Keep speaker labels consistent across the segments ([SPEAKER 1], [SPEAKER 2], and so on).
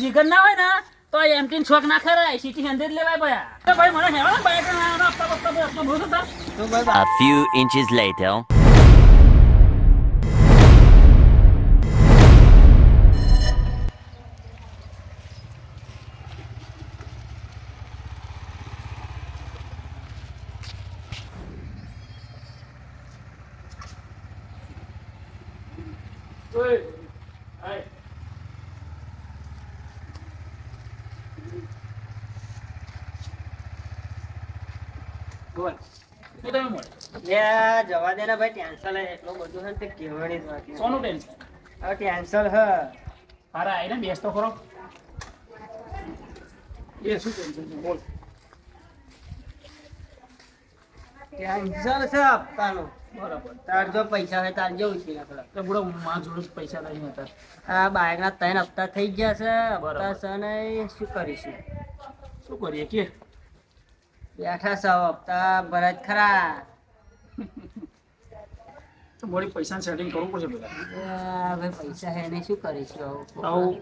[SPEAKER 1] જીગર ના હોય ને, તો એમટીન છોક ના ખરાય સીટી હંડ્રેડ લેવાય તો ભાઈ મને હેવા બોલો તો
[SPEAKER 2] તો ભાઈ
[SPEAKER 3] A few inches later.
[SPEAKER 1] બોલ. એ તમે મળે
[SPEAKER 2] લે જવા દે ને ભાઈ ટેન્શન હે એટલું બધું છે ને તે કહેવાની જ વાત
[SPEAKER 1] સોનું ટેન્શન?
[SPEAKER 2] હવે ટેન્શન હ.
[SPEAKER 1] હારા આઈને બેસ તો ખરો. એ શું ટેન્શન બોલ.
[SPEAKER 2] ટેન્શન છે હપ્તાનું.
[SPEAKER 1] બરાબર.
[SPEAKER 2] તાર જો પૈસા હોય તાર જેવું છે
[SPEAKER 1] તો બુડો માં જોડે પૈસા નહીં હતા.
[SPEAKER 2] આ બાઇકના ત્રણ હપ્તા થઈ ગયા છે. હપ્તા છે ને શું કરીશું?
[SPEAKER 1] શું કરીએ? કે
[SPEAKER 2] બેઠા સૌ હપ્તા ભરાય જ ખરા
[SPEAKER 1] વળી પૈસા સેટિંગ કરવું પડશે બધા
[SPEAKER 2] હવે પૈસા હે ને શું કરીશું છે
[SPEAKER 1] આવું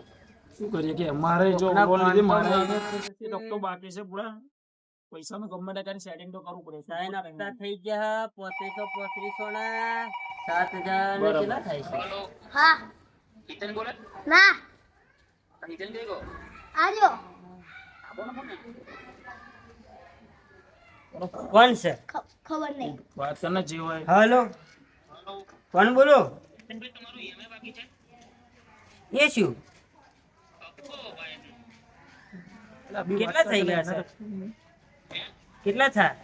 [SPEAKER 1] શું કરીએ કે મારે જો લોન લીધી મારે ડોક્ટર બાકી છે પૂરા. પૈસાનું ગમે ત્યાં સેટિંગ તો કરવું પડે.
[SPEAKER 2] ત્રણ હપ્તા થઈ ગયા પોત્રીસો પોત્રીસો ના સાત હજાર ને કેટલા થાય છે?
[SPEAKER 4] હા.
[SPEAKER 1] કિતન બોલે?
[SPEAKER 4] ના.
[SPEAKER 1] કિતન કઈ ગયો
[SPEAKER 4] આજો
[SPEAKER 2] કોણ છે?
[SPEAKER 4] ખબર નહીં.
[SPEAKER 1] વાત કરને જે હોય
[SPEAKER 2] હેલો. કોણ બોલો? એ શું? કેટલા થઈ ગયા છે? કેટલા થાય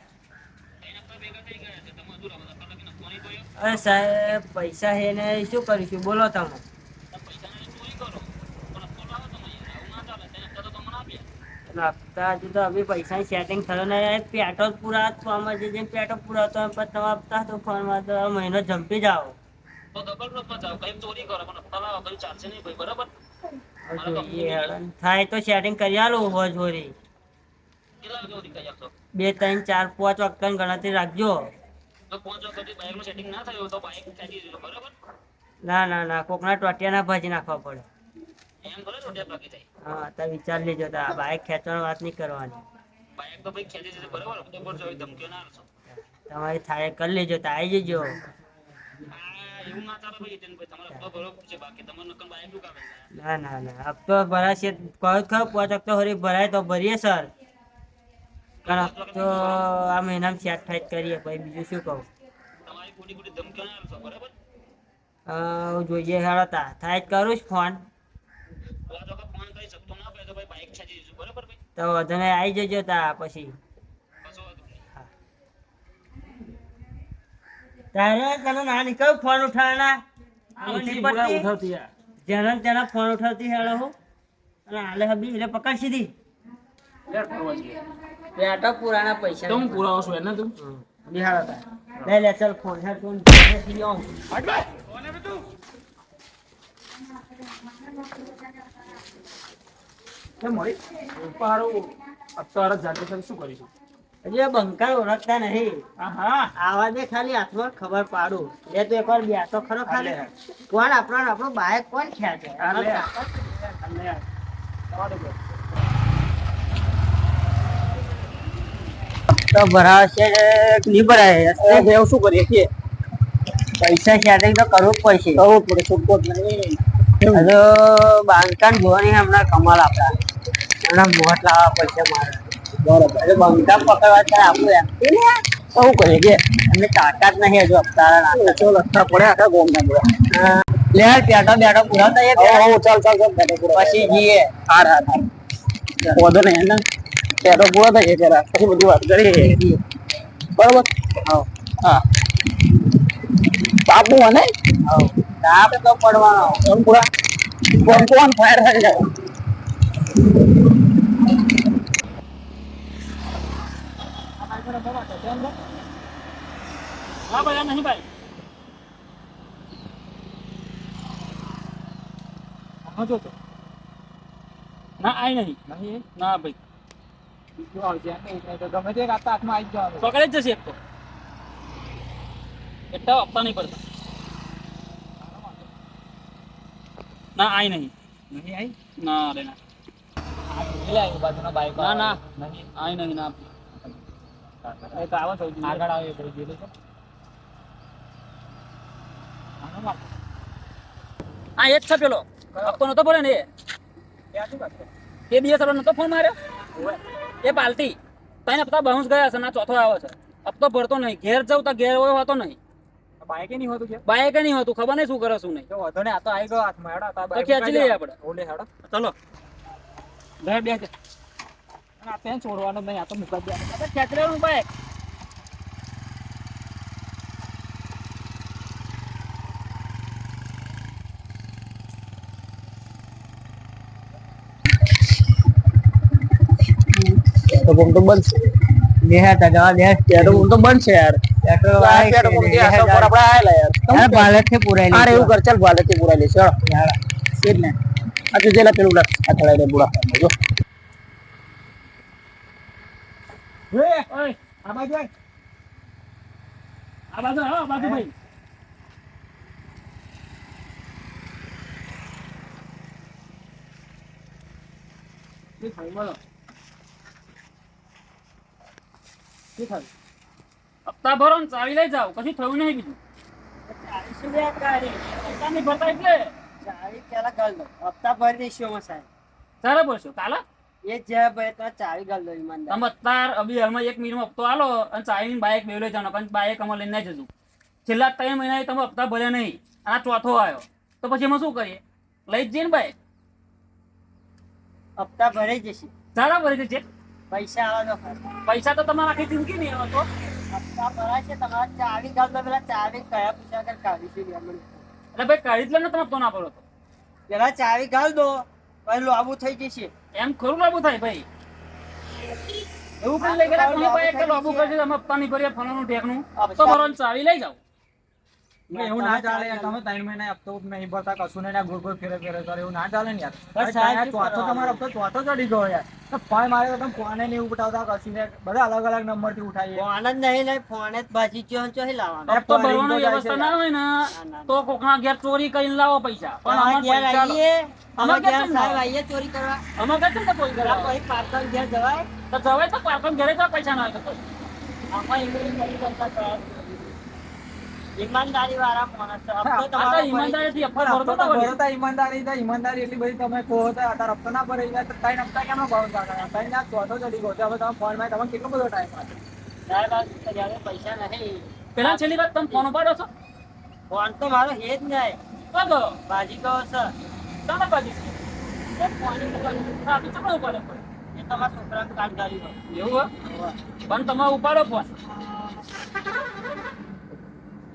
[SPEAKER 2] અરે સાહેબ પૈસા હે ને શું કરીશું? બોલો તમે. હપ્તા હજુ તો હવે પૈસા સેટિંગ થયો ને પેટો પૂરા ફોર્મમાં જે જેમ પેટો પૂરા હતો એમ પછી તમે હપ્તા તો ફોર્મમાં તો મહિનો જંપી જાઓ. થાય તો સેટિંગ કરી આલો હો હોરી બે ત્રણ ચાર પાંચ વખત ગણતરી રાખજો. ના ના ના કોકના ટોટિયા ના ભાજી નાખવા પડે. હા તો વિચાર લેજો તા બાઇક ખેંચવાની વાત નહીં કરવાની. તમારી થાય કરી લેજો તો આવી જજો. ના ના ના હપ્તો ભરાશે કહો ખરો પાંચ હપ્તો હરી ભરાય તો ભરીએ સર. કારણ હપ્તો આ મહિનામાં સેટ થાય કરીએ પછી બીજું શું કહું? અ, જોઈએ હેડો તા થાય જ કરું જ ફોન તો તમે આવી જજો તા પછી. તારે તને ના નીકળ ફોન ઉઠાવવાના? જેના તેના ફોન ઉઠાવતી હેડો હું. અને આલે હબી એટલે પકડ સીધી. બેટા પુરાના પૈસા.
[SPEAKER 1] તો હું પુરાવો છું એને તું?
[SPEAKER 2] બિહાર હતા લે લે ચાલ ફોન હેડ તું ઘરેથી આવ.
[SPEAKER 1] કેમ મળી પારો અત્યારે જાતે તારે શું કરીશું?
[SPEAKER 2] હજી આ ઓળખતા નહીં.
[SPEAKER 1] હા હા
[SPEAKER 2] આવા દે ખાલી હાથમાં ખબર પાડું. લે તો એકવાર બે ખરો ખાલી. કોણ આપણો આપણો બાયક કોણ ખેંચે
[SPEAKER 1] હાલે.
[SPEAKER 2] આપણે
[SPEAKER 1] અને યાર જવા દે બોલ.
[SPEAKER 2] તો ભરાશે નહીં ભરાય?
[SPEAKER 1] એવું શું કરીએ? છીએ
[SPEAKER 2] પૈસા સેટિંગ તો કરવું જ પડશે.
[SPEAKER 1] કરવું પડે છૂટકો નહીં.
[SPEAKER 2] હજુ બાંધકામ જોવાની હમણાં કમાલ આપડા હમણાં મોટ લાવવા પડશે મારે.
[SPEAKER 1] બરાબર.
[SPEAKER 2] હજુ બાંધકામ પકડવા ત્યારે આપણું એમથી
[SPEAKER 1] શું કરીએ કે
[SPEAKER 2] એમને તાકાત નહીં હજુ.
[SPEAKER 1] લખતા પડે આખા ગોમના બધા.
[SPEAKER 2] હા. લે પેટો બેટો પુરાવતા એ
[SPEAKER 1] હો હો ચાલ ચાલ ચાલ બેઠો પૂરો
[SPEAKER 2] પછી જઈએ.
[SPEAKER 1] હાર હાર હાર. નહીં પેટો પૂરો થાય પેલા પછી બધી વાત કરીએ. બરાબર?
[SPEAKER 2] હવ
[SPEAKER 1] હા. બાપુ
[SPEAKER 2] તાપ તો પડવાનો.
[SPEAKER 1] પૂરા કોણ? કોણ ફાયર થઈ જાય હા ભાઈ નહીં ભાઈ. હા તો ના આઈ નહીં. નહીં? ના ભાઈ.
[SPEAKER 5] ગમે તે રાત હાથમાં આવી જવાનું.
[SPEAKER 1] પકડે જ જશે એક તો. એટલા નહીં પડતા. ના આઈ નહીં.
[SPEAKER 5] નહીં આવી
[SPEAKER 1] ના રે ના.
[SPEAKER 5] બાજુના બાઈક
[SPEAKER 1] ના, ના.
[SPEAKER 5] નહીં.
[SPEAKER 1] આઈ નહીં ના.
[SPEAKER 5] એ તો આવો સૌથી આગળ આવે એ ભાઈ જોઈ
[SPEAKER 1] જ છે પેલો. હપ્તો નતો બોલે ને એ. દિવસ આપણે નતો ફોન માર્યો? એ પાલટી. તને પતા બાઉન્સ ગયા છે ના ચોથો આવે છે. હપ્તો ભરતો નહીં. ઘેર જાઉં તો ઘેર હોય હોતો નહીં.
[SPEAKER 5] બાઈકે નહીં હોતું
[SPEAKER 1] બાઈકે નહીં હોતું. ખબર નહીં શું કરે શું નહીં.
[SPEAKER 5] વધો ને આ તો આવી ગયો હાથમાં હેડો તો
[SPEAKER 1] ખેંચી લઈએ આપણે.
[SPEAKER 5] ઓલે હેડો.
[SPEAKER 1] ચલો. બે બે
[SPEAKER 5] અને આ પેન છોડવાનું નહીં આ તો મુકાઈ દેવાનું.
[SPEAKER 1] તો
[SPEAKER 2] જવા દે.
[SPEAKER 1] પંપ તો બંધ યાર.
[SPEAKER 2] પેટ્રોલ
[SPEAKER 1] આ પેટ્રોલ પંપથી આસો પર આપણે આયેલા યાર.
[SPEAKER 2] ભારતથી પુરાય
[SPEAKER 1] અરે એવું કર ચાલ ભાલે થી પુરા લેશે એ જ ને આ તું જેલા પેલું લાગ આ દે બુડા. જો.
[SPEAKER 5] એ ઓય આ બાજુ આય.
[SPEAKER 1] આ બાજુ આ બાજુ ભાઈ.
[SPEAKER 5] શું થયું બોલો. શું થયું
[SPEAKER 1] હપ્તા ભરો ને ચાવી લઈ જાઓ કશું થયું નહીં બીજું.
[SPEAKER 2] ચાવી પેલા ગાલ દો હપ્તા ભરી દઈશું સાહેબ.
[SPEAKER 1] સારા બોલશો કાલે?
[SPEAKER 2] એ જે ભાઈ તો ચાવી ગાલ દો ઈમાનદાર.
[SPEAKER 1] તમે અત્યાર અભી હાલમાં એક મિનિટમાં હપ્તો આલો અને ચાવીની બાઇક બે લઈ પણ બાઇક અમે લઈને જશું. છેલ્લા ત્રણ મહિના તમે હપ્તા ભર્યા નહીં. આ ચોથો આવ્યો. તો પછી એમાં શું કરીએ? લઈ જઈએ ને બાઇક
[SPEAKER 2] હપ્તા ભરાઈ જશે.
[SPEAKER 1] સારા ભરી જશે
[SPEAKER 2] પૈસા આવા દો
[SPEAKER 1] પૈસા તો તમારા આખી જિંદગી નહીં આવે તો.
[SPEAKER 2] હપ્તા ભરાય છે તમારા ચાવી ગાલ દો પેલા. ચાવી કયા પૂછ્યા કર કાઢીશું લે
[SPEAKER 1] એટલે ભાઈ કાઢી જ લે ને તમે હપ્તો ના તો.
[SPEAKER 2] પેલા ચાવી ગાલ દો. પછી આબુ થઈ જશે.
[SPEAKER 1] એમ ખરું લાગુ થાય ભાઈ? એવું કઈ લઈ ગયા લાગુ કરશે તમે નહીં ભર્યા ફલાણું ઢેકનું હપ્તો ચાવી લઈ જાઓ.
[SPEAKER 5] એવું ના ચાલે યાર તમે ત્રણ મહિના હપ્તો નહીં ભરતા કશું નહીં ગોળ ગોળ ફેરે ફેરે કરે એવું ના ચાલે ને યાર.
[SPEAKER 2] બસ
[SPEAKER 5] અરે
[SPEAKER 2] સાહેબ
[SPEAKER 5] ત્યાં
[SPEAKER 2] શું
[SPEAKER 5] ચોથો તમારો હપ્તો ચોથો ચડી ગયો યાર. તો ફોન મારે તો તમે ફોને નહીં ઉઠાવતા કશું ને બધા અલગ અલગ નંબરથી ઉઠાવીએ.
[SPEAKER 2] ફોન જ નહીં લઈ ફોન જ બાજી ચો ચો લાવવાનો.
[SPEAKER 1] હપ્તો
[SPEAKER 5] તો
[SPEAKER 1] ભરવાની
[SPEAKER 5] રિંગો જાય
[SPEAKER 1] વ્યવસ્થા ના હોય ને તો કોકના ઘેર ચોરી કરીને લાવો પૈસા. પણ
[SPEAKER 2] અમાર ઘેર આવીએ
[SPEAKER 1] અમાર ઘેર
[SPEAKER 2] ઘેર
[SPEAKER 1] કેમ ના
[SPEAKER 2] સાહેબ આવીએ ચોરી કરવા?
[SPEAKER 1] અમાર ઘેર કેમ ચોરી
[SPEAKER 2] પેલા
[SPEAKER 1] કરવા?
[SPEAKER 2] પછી ઘેર જવાય?
[SPEAKER 1] તો જવાય તો ઘરે તો પૈસા ના હોય તો
[SPEAKER 2] આમાં ઇંગ્લિશ કરી કરતા તો ઈમાનદારી વાળા માણસ
[SPEAKER 5] ઈમાનદારી ઈમાનદારી એટલી બધી તમે કહો તો અત્યારે હપ્તો ના ભરે તો ત્રણ હપ્તા કેમ ભાવ કાઢા ત્રણ ના ચોથો ચડી ગયો હવે તમે ફોનમાં તમે કેટલો બધો ટાઈમ
[SPEAKER 2] પૈસા નહીં.
[SPEAKER 1] પેલા છેલ્લી વાત તમે ફોન ઉપાડો છો?
[SPEAKER 2] ફોન તો મારો હે જ નહીં. બાજી કહો સર
[SPEAKER 1] તમે બાજુ
[SPEAKER 2] તમારા છોકરાનું કામ કરી
[SPEAKER 1] એવું? પણ તમે ઉપાડો ફોન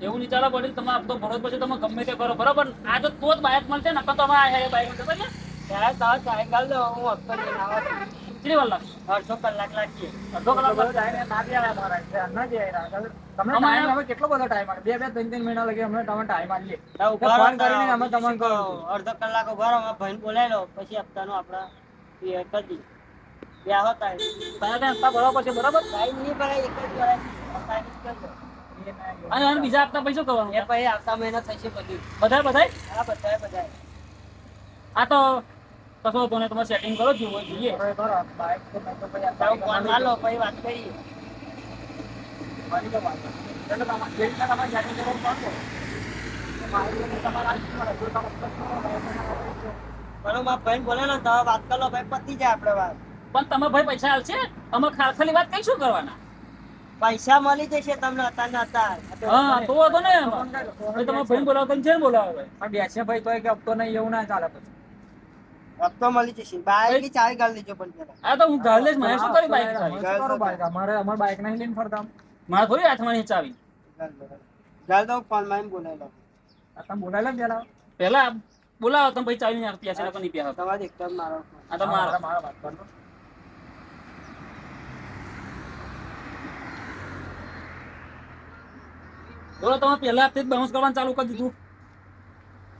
[SPEAKER 1] એવું નહીં ચાલે પડી તમે આપતો ભરો પછી તમે ગમે તે કરો બરોબર આ તો તો જ બાઇક મળશે ને તો તમે આ બાઇક મળશે બરાબર?
[SPEAKER 2] ત્યારે તારો સાયકલ દો હું હપ્તો લઈને આવા
[SPEAKER 1] કેટલી વાર લાગશે
[SPEAKER 2] અડધો કલાક લાગીએ
[SPEAKER 1] અડધો કલાક?
[SPEAKER 5] ટાઈમ ટાઈમ હવે કેટલો બધો ટાઈમ આવે બે બે ત્રણ ત્રણ મહિના લગી અમને તમે ટાઈમ
[SPEAKER 2] રહો
[SPEAKER 5] ફોન કરીને અમે તમને કહું.
[SPEAKER 2] અડધો કલાક ઊભા રહો ભાઈ ભાઈને બોલાવી લો પછી હપ્તાનો આપણા ક્લિયર કરી દઈએ. બે આવો
[SPEAKER 1] પહેલા ત્યાં હપ્તા ભરવા પડશે બરાબર
[SPEAKER 2] ટાઈમ નહીં ભરાય, એક જ ભરાય.
[SPEAKER 1] અને અને બીજા આપતા પૈસા કરવાનું?
[SPEAKER 2] એ પછી આવતા મહિના થશે બધું.
[SPEAKER 1] બધાય બધાય?
[SPEAKER 2] હા બધાય બધાય.
[SPEAKER 1] આ તો કશો તમે સેટિંગ કરો જો હોય જોઈએ.
[SPEAKER 5] બાઈક તો મેં તો પછી
[SPEAKER 2] તારો ફોન ના પછી વાત કરીએ.
[SPEAKER 5] મારી તો વાત. એટલે તમારે જે તમારે કરવાનું મારી રીતે તમારે
[SPEAKER 2] ભાઈને બોલે ને વાત કરો ભાઈ પતી જાય આપણે વાત.
[SPEAKER 1] પણ તમે ભાઈ પૈસા આવશે અમે ખાલી વાત કઈ શું કરવાના?
[SPEAKER 2] પૈસા મળી જશે તમને હતા ને
[SPEAKER 1] હા તો વાંધો ને તમે ભાઈ બોલાવો તમે છે બોલાવો
[SPEAKER 5] પણ બેસે ભાઈ તો કે હપ્તો નહીં એવું ના ચાલે પછી.
[SPEAKER 2] હપ્તો મળી જશે. બાઈકની ચાવી ગાળી દેજો પણ પેલા.
[SPEAKER 1] આ તો હું ગાલે જ મને શું કરી બાઈક ચાવી
[SPEAKER 5] બાઈક? અમારે અમારે બાઈક નહીં લઈને ફરતા.
[SPEAKER 1] મારે થોડી હાથમાં ચાવી.
[SPEAKER 2] ગાળ દો ફોનમાં બોલાવી લો
[SPEAKER 5] આ તમે બોલાવી લો પેલા.
[SPEAKER 1] પેલા બોલાવો તમે ભાઈ ચાવી ની આપતી હશે નહીં
[SPEAKER 2] તમારે એકદમ મારો
[SPEAKER 1] આ તો મારો.
[SPEAKER 5] મારા વાત કરો
[SPEAKER 1] બોલો તમે પહેલા જ બાઉન્સ કરવાનું ચાલુ કરી દીધું.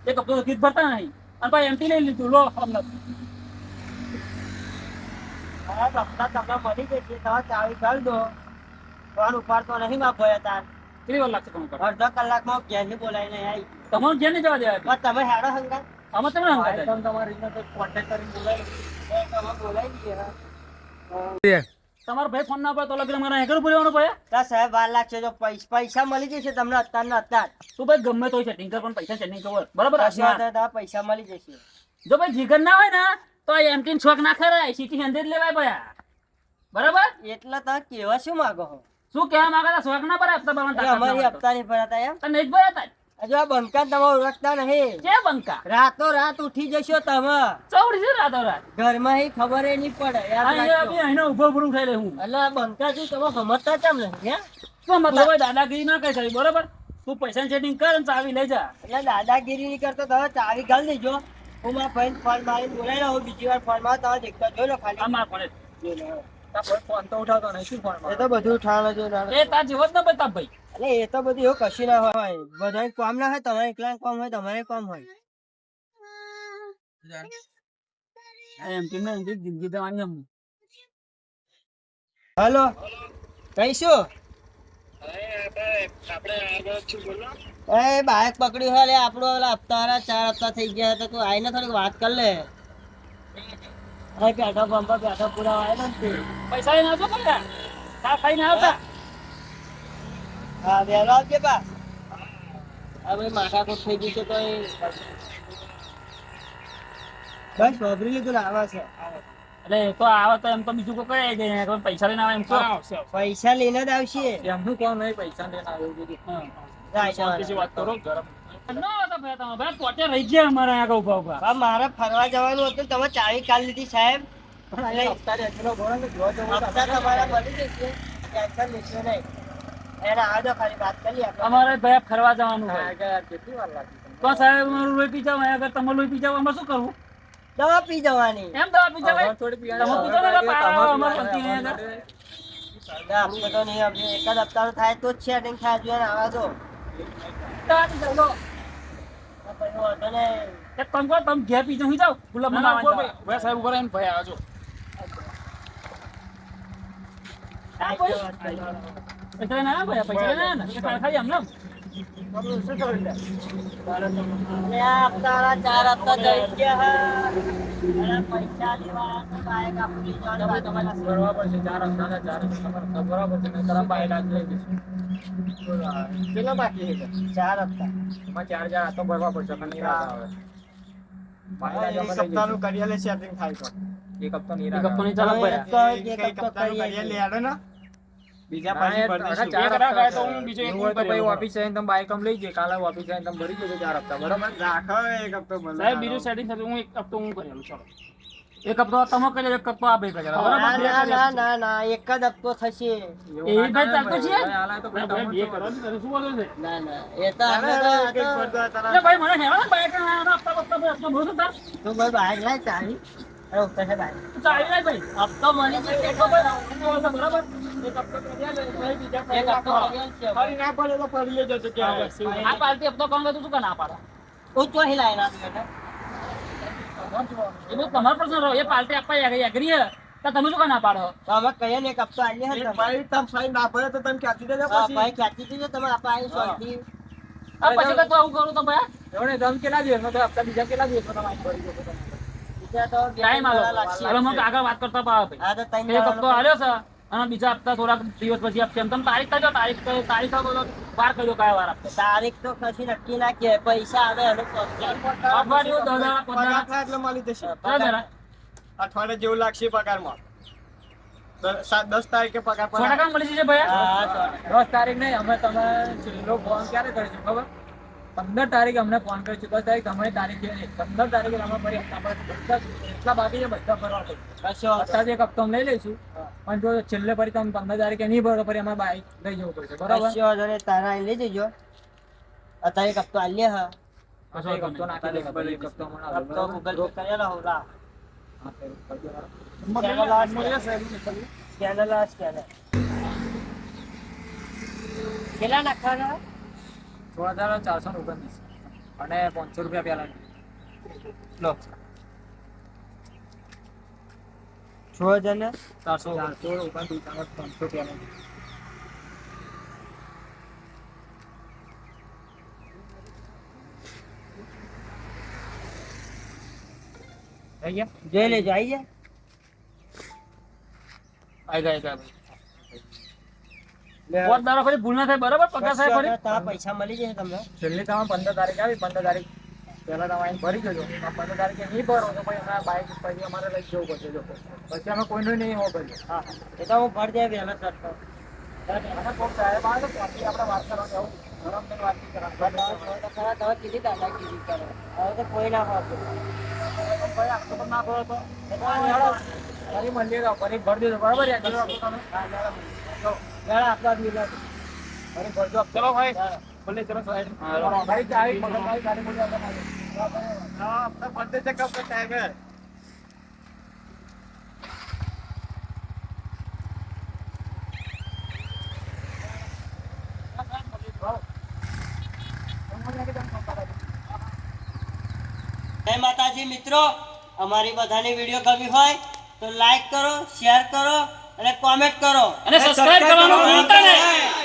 [SPEAKER 1] એક હપ્તો તો ફીસ ભરતા નહીં. અને ભાઈ એમટી લઈ લીધું લો
[SPEAKER 2] આવી
[SPEAKER 1] તમારે
[SPEAKER 5] તમારી
[SPEAKER 1] ભાઈ ફોન ના પડે તો લગ્ન મારે હેકર પૂરેવાનો પડે.
[SPEAKER 2] તા સાહેબ વાર લાગશે જો પૈસા મળી જશે તમને અત્યાર ને અત્યાર.
[SPEAKER 1] તું ભાઈ ગમે તો સેટિંગ કર પણ પૈસા સેટિંગ કર. બરાબર
[SPEAKER 2] પૈસા મળી જશે.
[SPEAKER 1] જો ભાઈ જીગર ના હોય ને તો એમ એમટીન શોખ ના ખરાય સીટી હંડ્રેડ લેવાય ભાઈ બરાબર?
[SPEAKER 2] એટલે તમે કેવા શું માંગો
[SPEAKER 1] શું કેવા માંગે શોખ ના ભરાય હપ્તા ભરવાના
[SPEAKER 2] અમારી હપ્તા નહીં ભરાતા એમ?
[SPEAKER 1] નહીં જ ભરાતા.
[SPEAKER 2] હજુ આ બંકા તમે ઓળખતા નહીં.
[SPEAKER 1] છે બંકા?
[SPEAKER 2] રાતો રાત ઉઠી જશો તમે.
[SPEAKER 1] ચૌડી છે રાતો રાત
[SPEAKER 2] ઘરમાં ખબર નહીં પડે
[SPEAKER 1] અહીંનો ઊભો ઊભું થઈ રહે હું.
[SPEAKER 2] એટલે આ બંકાથી તમે સમજતા કેમ નહીં હે?
[SPEAKER 1] શું દાદાગીરી ના કઈ શકીએ બરોબર? તું પૈસા સેટિંગ કર ચાવી લઈ જા.
[SPEAKER 2] એટલે દાદાગીરી કરતો તમે ચાવી ગાલ દેજો. હું મારા ફોન મારી બોલાવી લઉં બીજી વાર ફોનમાં તમે દેખતા જોઈ લો ખાલી.
[SPEAKER 1] માર પડે
[SPEAKER 2] જોઈ લો.
[SPEAKER 5] ફોન તો ઉઠાવતો નહીં. શું ફોન
[SPEAKER 2] એ તો બધું ઉઠાવવાનું છે
[SPEAKER 1] એ તાર જેવો જ ન બતા ભાઈ.
[SPEAKER 2] એટલે એ તો બધું એવું કશું ના હોય. બધાને કામ ના હોય તમારે એકલા કામ હોય તમારે કામ હોય.
[SPEAKER 1] એમ કેમ ને જિંદગી દેવાની એમ
[SPEAKER 2] હલો કહીશું? એ બાઇક પકડ્યું હોય લે આપણો હપ્તા ચાર હપ્તા થઈ ગયા તો આઈને આવીને થોડીક વાત કર લે. અરે પંપ પુરાવા ને
[SPEAKER 1] પૈસા લઈને ખાઈને આવતા.
[SPEAKER 2] હા વહેલો આવજે બા. હા માથાકૂટ થઈ ગઈ છે તો એ. બસ વાપરી લીધું ને છે.
[SPEAKER 1] એટલે તો આવે તો એમ તો બીજું કોઈ કઈ જાય પૈસા લઈને આવે એમ તો
[SPEAKER 2] પૈસા લઈને જ આવશે.
[SPEAKER 5] એમનું કોણ નહીં પૈસા લઈને આવ્યું વાત કરો ગરમ.
[SPEAKER 2] મારે ફરવા જવાનું હતું તમે ચાવી કાઢ લીધી સાહેબ.
[SPEAKER 5] હપ્તા
[SPEAKER 2] હપ્તા
[SPEAKER 1] અમારે ભાઈ જવાનું? તો સાહેબ લોહી પી જાવ અહીંયા તમે લોહી પી જાવ અમારે શું કરવું?
[SPEAKER 2] દવા પી જવાની.
[SPEAKER 1] એમ દવા પી
[SPEAKER 5] થોડી
[SPEAKER 2] તો નહીં એકાદ એક થાય તો જ છે આવા દો.
[SPEAKER 1] એક કામ કરો તમે ઘેર પી જાવ જાવ ગુલાબ
[SPEAKER 5] ભાઈ. ભાઈ સાહેબ ઊભો રહીને ભાઈ આવજો.
[SPEAKER 1] પૈસા ના પૈસા ને ખાલી એમને
[SPEAKER 5] કેટલા બાકી છે?
[SPEAKER 2] ચાર હપ્તા
[SPEAKER 5] એમાં ચાર ચાર હાથો ભરવા પડશે. પણ આવે. એક હપ્તો નહીં
[SPEAKER 1] એક
[SPEAKER 5] રાખ
[SPEAKER 1] હપ્તો નહીં ચાલે
[SPEAKER 2] એક તો એક હપ્તો છીએ.
[SPEAKER 5] બીજા પાછી ભરી ચાર હપ્તા હું એવું એક તો ભાઈ ઓફિસ આવીને તમે બાઈક આમ લઈ જઈએ કાલે ઓફિસ આવીને તમે ભરી જજો ચાર હપ્તા બરાબર?
[SPEAKER 1] સાહેબ બીજું સેટિંગ થતું હું એક હપ્તો હું કરી આલું ચાલો. એક હપ્તો તમે કરી એક હપ્તો આ ભાઈ કરી
[SPEAKER 2] ના
[SPEAKER 1] બરાબર?
[SPEAKER 2] ના ના ના ના એક જ હપ્તો થશે.
[SPEAKER 1] એ ભાઈ ચાલતો છે?
[SPEAKER 5] તો
[SPEAKER 1] બે કરો ને, શું બોલો છે?
[SPEAKER 2] ના ના એ તો અમે તો
[SPEAKER 1] એટલે ભાઈ મને હેવા ને બાઈક ના હપ્તા હપ્તો ભરો તો તાર.
[SPEAKER 2] તું ભાઈ બાઈક ચાવી છે બાઈક
[SPEAKER 1] ચાલી લાય ભાઈ.
[SPEAKER 2] હપ્તો મળી જશે
[SPEAKER 1] એક હપ્તો ભાઈ, હપ્તો બરાબર? એક હપ્તો કરી આલે, ભાઈ બીજા
[SPEAKER 2] એક
[SPEAKER 1] ભાઈ
[SPEAKER 2] હપ્તો
[SPEAKER 1] હપ્તો. આ પાર્ટી હપ્તો કામ તું શું કામ ના પાડે?
[SPEAKER 2] હું તો હિલાય ના
[SPEAKER 1] એ બધું તમારો પ્રશ્ન રહ્યો. એ પાર્ટી આપવા એગ્રી હે, તો તમે શું ના પાડો
[SPEAKER 2] તો અમે કહીએ ને એક હપ્તો આલીએ હે તમે હા ભાઈ ક્યાંથી દીધો તમે આપા આવી
[SPEAKER 1] આ પછી તો તું આવું કરું તો ભાઈ
[SPEAKER 5] દમ કેટલા દિવસ તો હપ્તા બીજા કેટલા દિવસ તમે
[SPEAKER 1] ટાઈમ આલો. મને આગળ વાત કરતા પાવા ભાઈ.
[SPEAKER 2] હા તો ત્રણ
[SPEAKER 1] એક હપ્તો
[SPEAKER 2] દાડાનો-
[SPEAKER 1] છે અને બીજા હપ્તા થોડાક દિવસ પછી આપશે. એમ તમે તારીખ કરજો તારીખ તારીખ તો વાર કરજો કયા વાર આપશે.
[SPEAKER 2] તારીખ તો કશી નક્કી ના કે પૈસા આવે
[SPEAKER 1] અઠવાડિયું પાંચ દાડા ચાલો
[SPEAKER 3] અઠવાડિયે જેવું લાગશે પગારમાં. દસ તારીખે પગાર
[SPEAKER 1] સો મળી જશે ભાઈ.
[SPEAKER 5] દસ તારીખ નહીં અમે તમે છેલ્લો ફોન ક્યારે કરીશું ખબર? પંદર તારીખે અમને ફોન કરીશું દસ તારીખ તમારી તારીખ છે. નહીં પંદર તારીખે અમે ફરી હપ્તા પર બાકી છે બધા ભરવા પડશે અત્યારે એક હપ્તો લઈ લઈશું. પણ જો છેલ્લે ફરી તમે પંદર તારીખે નહીં ભરો ફરી અમારે બાઈક લઈ જવું પડશે. બરાબર?
[SPEAKER 2] તારા લઈ જજો. અત્યારે એક હપ્તો આલ્યા હા. કેટલા નાખવાના?
[SPEAKER 5] સોળ હજાર ચારસો ઓગણત્રીસ. અને પાંચસો રૂપિયા પહેલાં.
[SPEAKER 2] લો. છ હજાર ને
[SPEAKER 5] ચારસો ચારસો ઓગણત્રીસ. પાંચસો પહેલા
[SPEAKER 2] જોઈ લેજો આવી જાય
[SPEAKER 1] આઈ ગયા, આઈ ગયા. પોત દારો ફરી ભૂલ ના થાય બરાબર? પગાર સાહેબ ફરી
[SPEAKER 2] તારા પૈસા મળી જશે તમને.
[SPEAKER 5] છેલ્લી તમે પંદર તારીખ આવી પંદર તારીખ. પહેલા તમે અહીં ભરી જજો આ પંદર તારીખે નહીં ભરો તો પછી અમારા બાઇક પછી અમારે લઈ જવું પડશે જો પછી અમે કોઈનું નહીં હો કરીએ.
[SPEAKER 2] હા એ તો હું ભરી દે
[SPEAKER 5] વેલા સાહેબ આવે તો ત્યાંથી આપણે વાત કરવા. વાત કરવાની.
[SPEAKER 2] કીધી દાદા કીધી કરે હવે તો કોઈ ના
[SPEAKER 5] ભાઈ પણ ના ભરો તો ફરી મંદિર ફરી ભરી દેજો. બરાબર? યાર તમે. ચલો. ભાઈ. ભલે ચલો ભાઈ.
[SPEAKER 3] હા
[SPEAKER 2] જય માતાજી મિત્રો અમારી બધાની વીડિયો ગમી હોય તો લાઈક કરો શેર કરો અને કોમેન્ટ કરો.
[SPEAKER 1] અને સબસ્ક્રાઇબ કરવાનું ભૂલતા નહીં.